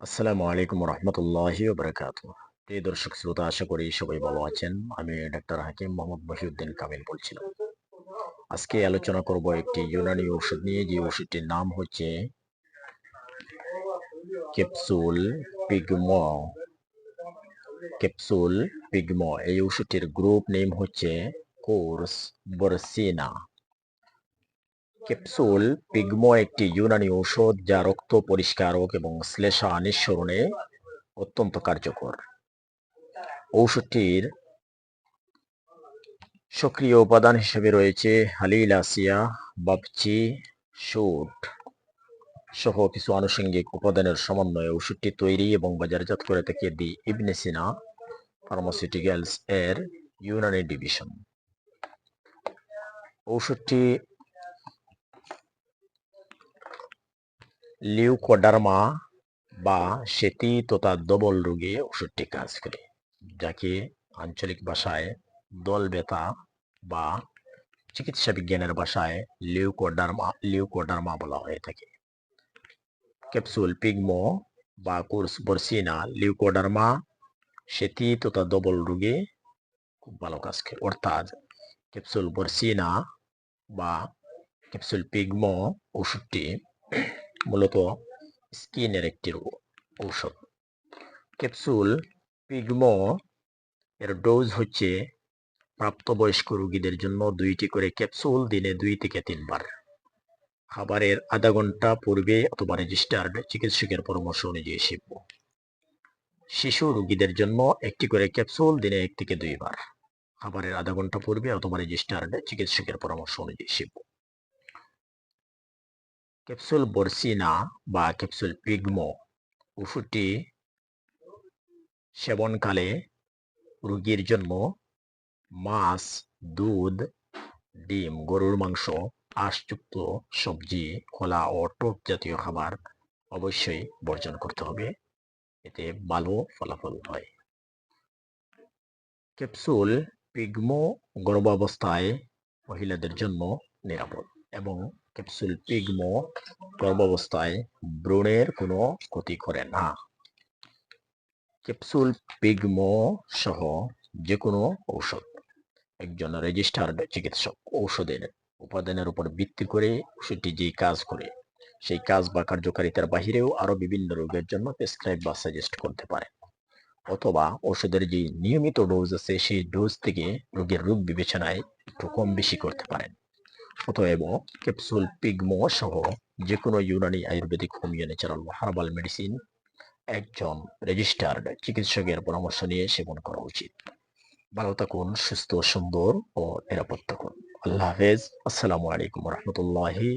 আসসালামু আলাইকুম রহমতুল্লাহি বারাকাত প্রিয় দর্শক, শ্রোতা, আশা করি সবাই ভালো আছেন। আমি ডাক্তার হাকিম মোহাম্মদ মহিউদ্দিন কামিল বলছিলাম। আজকে আলোচনা করব একটি ইউনানি ওষুধ নিয়ে। যে ওষুধটির নাম হচ্ছে ক্যাপসুল পিগম ক্যাপসুল পিগম। এই ওষুধটির গ্রুপ নেম হচ্ছে কোর্স বরসিনা। ক্যাপসুল, পিগমো একটি ইউনানি ঔষধ যা রক্ত পরিষ্কারক এবং শ্লেষা নিঃসরণে অত্যন্ত কার্যকর। ঔষধটির সক্রিয় উপাদান হিসেবে রয়েছে হালিলাসিয়া বাপচি শুট সহ কিছু আনুষঙ্গিক উপাদানের সমন্বয়ে ওষুধটি তৈরি এবং বাজারজাত করে থাকে দি ইবনেসিনা ফার্মাসিউটিক্যালস এর ইউনানি ডিভিশন। ঔষধটি লিউকোডার্মা বা সেতি তথা দবল রোগে ওষুধটি কাজ করে, যাকে আঞ্চলিক ভাষায় দল ব্যথা বা চিকিৎসা বিজ্ঞানের ভাষায় লিউকোডার্মা লিউকোডার্মা বলা হয়ে থাকে। ক্যাপসুল, পিগমো বা কোর্স বর্সিনা লিউকোডার্মা সেতি তথা দবল রোগে খুব ভালো কাজ করে, অর্থাৎ ক্যাপসুল বর্সিনা বা ক্যাপসুল, পিগমো ওষুধটি মূলত স্কিনের একটি ঔষধ। ক্যাপসুল, পিগমো, এর ডোজ হচ্ছে প্রাপ্তবয়স্ক রোগীদের জন্য দুইটি করে ক্যাপসুল দিনে দুই থেকে তিনবার। খাবারের আধা ঘণ্টা পূর্বে অথবা রেজিস্টার্ড চিকিৎসকের পরামর্শ অনুযায়ী শিখব শিশু রোগীদের জন্য একটি করে ক্যাপসুল দিনে এক থেকে দুইবার। খাবারের আধা ঘণ্টা পূর্বে অথবা রেজিস্টার্ড চিকিৎসকের পরামর্শ অনুযায়ী শিখব ক্যাপসুল বর্সিনা বা ক্যাপসুল পিগমো ওষুধটি সেবনকালে রোগীর জন্য মাছ, দুধ, ডিম, গরুর মাংস, আঁশযুক্ত সবজি খোলা ও টোপ জাতীয় খাবার অবশ্যই বর্জন করতে হবে। এতে ভালো ফলাফল হয়। ক্যাপসুল পিগমো গর্ভাবস্থায় মহিলাদের জন্য নিরাপদ। এবং ক্যাপসুল পিগমো গর্ভাবস্থায় ব্রণের কোনো ক্ষতি করে না। ক্যাপসুল পিগমো সহ যে কোনো ঔষধ, একজন রেজিস্টার্ড চিকিৎসক ঔষধের উপাদানের উপর ভিত্তি করে ওষুধটি যে কাজ করে, সেই কাজ বা কার্যকারিতার বাহিরেও আরও বিভিন্ন রোগের জন্য প্রেসক্রাইব বা সাজেস্ট করতে পারে। অথবা ওষুধের যে নিয়মিত ডোজ আছে, সেই ডোজ থেকে রোগের রোগ বিবেচনায় একটু কম বেশি করতে পারেন। অতএব ক্যাপসুল পিগমো সহ যে কোনো Unani Ayurvedic homeo natural herbal medicine একজন রেজিস্টার্ড চিকিৎসকের পরামর্শ নিয়ে সেবন করা উচিত। ভালো থাকুন, সুস্থ, সুন্দর ও নিরাপদ থাকুন। আল্লাহ হাফেজ। আসসালামু আলাইকুম রহমতুল্লাহি